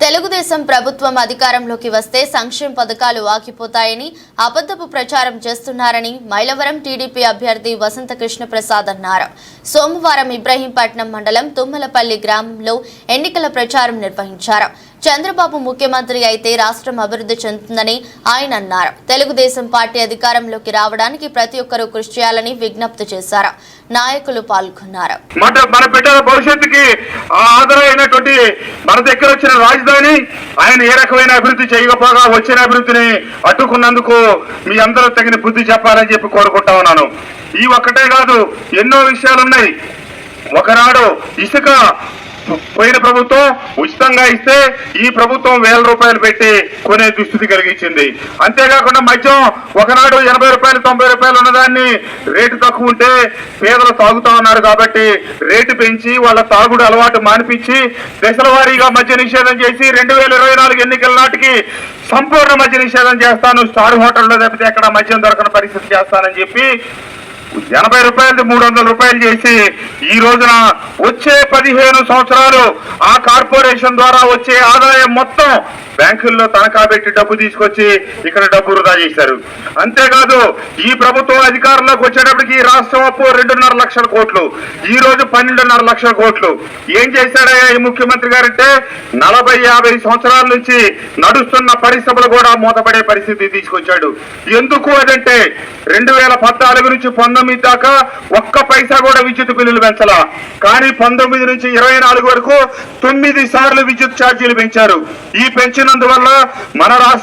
తెలుగుదేశం ప్రభుత్వం అధికారంలోకి వస్తే సంక్షేమ పథకాలు ఆగిపోతాయని అబద్ధపు ప్రచారం చేస్తున్నారని మైలవరం టీడీపీ అభ్యర్థి వసంత కృష్ణ ప్రసాద్ అన్నారు. సోమవారం ఇబ్రహీంపట్నం మండలం తుమ్మలపల్లి గ్రామంలో ఎన్నికల ప్రచారం నిర్వహించారు. చంద్రబాబు ముఖ్యమంత్రి అయితే రాష్ట్రం అభివృద్ధి చెందుతుందని ఆయన అన్నారు. తెలుగుదేశం పార్టీ అధికారంలోకి రావడానికి ప్రతి ఒక్కరూ కృషి చేయాలని విజ్ఞప్తి చేశారు. నాయకులు పాల్గొన్నారు. మన మన బిడ్డల భవిష్యత్తుకి ఆధారమైనటువంటి మన దగ్గర వచ్చిన రాజధాని ఆయన ఏ రకమైన అభివృద్ధి చేయకపోగా వచ్చిన అభివృద్ధిని అడ్డుకున్నందుకు మీ అందరూ తగిన బుద్ధి చెప్పాలని చెప్పి కోరుకుంటా ఉన్నాను. ఈ ఒక్కటే కాదు ఎన్నో విషయాలు ఉన్నాయి ఒకనాడు ఇసుక పోయిన ప్రభుత్వం ఉచితంగా ఇస్తే ఈ ప్రభుత్వం వేల రూపాయలు పెట్టి కొనే దుస్థితి కలిగించింది. అంతేకాకుండా మద్యం ఒకనాడు ఎనభై రూపాయలు తొంభై రూపాయలు ఉన్నదాన్ని రేటు తక్కువ ఉంటే పేదలు తాగుతా ఉన్నారు కాబట్టి రేటు పెంచి వాళ్ళ తాగుడు అలవాటు మానిపించి దశల వారీగా మద్య నిషేధం చేసి రెండు వేల ఇరవై నాలుగు ఎన్నికల నాటికి సంపూర్ణ మద్య నిషేధం చేస్తాను. స్టార్ హోటల్లో తప్పితే ఎక్కడ మద్యం దొరకని పరిస్థితి చేస్తానని చెప్పి ఎనభై రూపాయలు మూడు వందల రూపాయలు చేసి ఈ రోజున వచ్చే పదిహేను సంవత్సరాలు ఆ కార్పొరేషన్ ద్వారా వచ్చే ఆదాయం మొత్తం బ్యాంకుల్లో తనఖా పెట్టి డబ్బు తీసుకొచ్చి ఇక్కడ డబ్బు వృధా చేశారు. అంతేకాదు ఈ ప్రభుత్వం అధికారంలోకి వచ్చేటప్పటికి రాష్ట్రం అప్పు రెండున్నర లక్షల కోట్లు. ఈ రోజు పన్నెండున్నర లక్షల కోట్లు. ఏం చేశాడయ్యా ఈ ముఖ్యమంత్రి గారంటే నలభై యాభై సంవత్సరాల నుంచి నడుస్తున్న పరిశ్రమలు కూడా మూతపడే పరిస్థితి తీసుకొచ్చాడు. ఎందుకు అదంటే రెండు వేల పద్నాలుగు నుంచి పంతొమ్మిది దాకా ఒక్క పైసా కూడా విద్యుత్ బిల్లులు పెంచాల. కానీ పంతొమ్మిది నుంచి ఇరవై నాలుగు వరకు తొమ్మిది సార్లు విద్యుత్ ఛార్జీలు పెంచారు. ఈ పెంచినందువల్ల మన రాష్ట్ర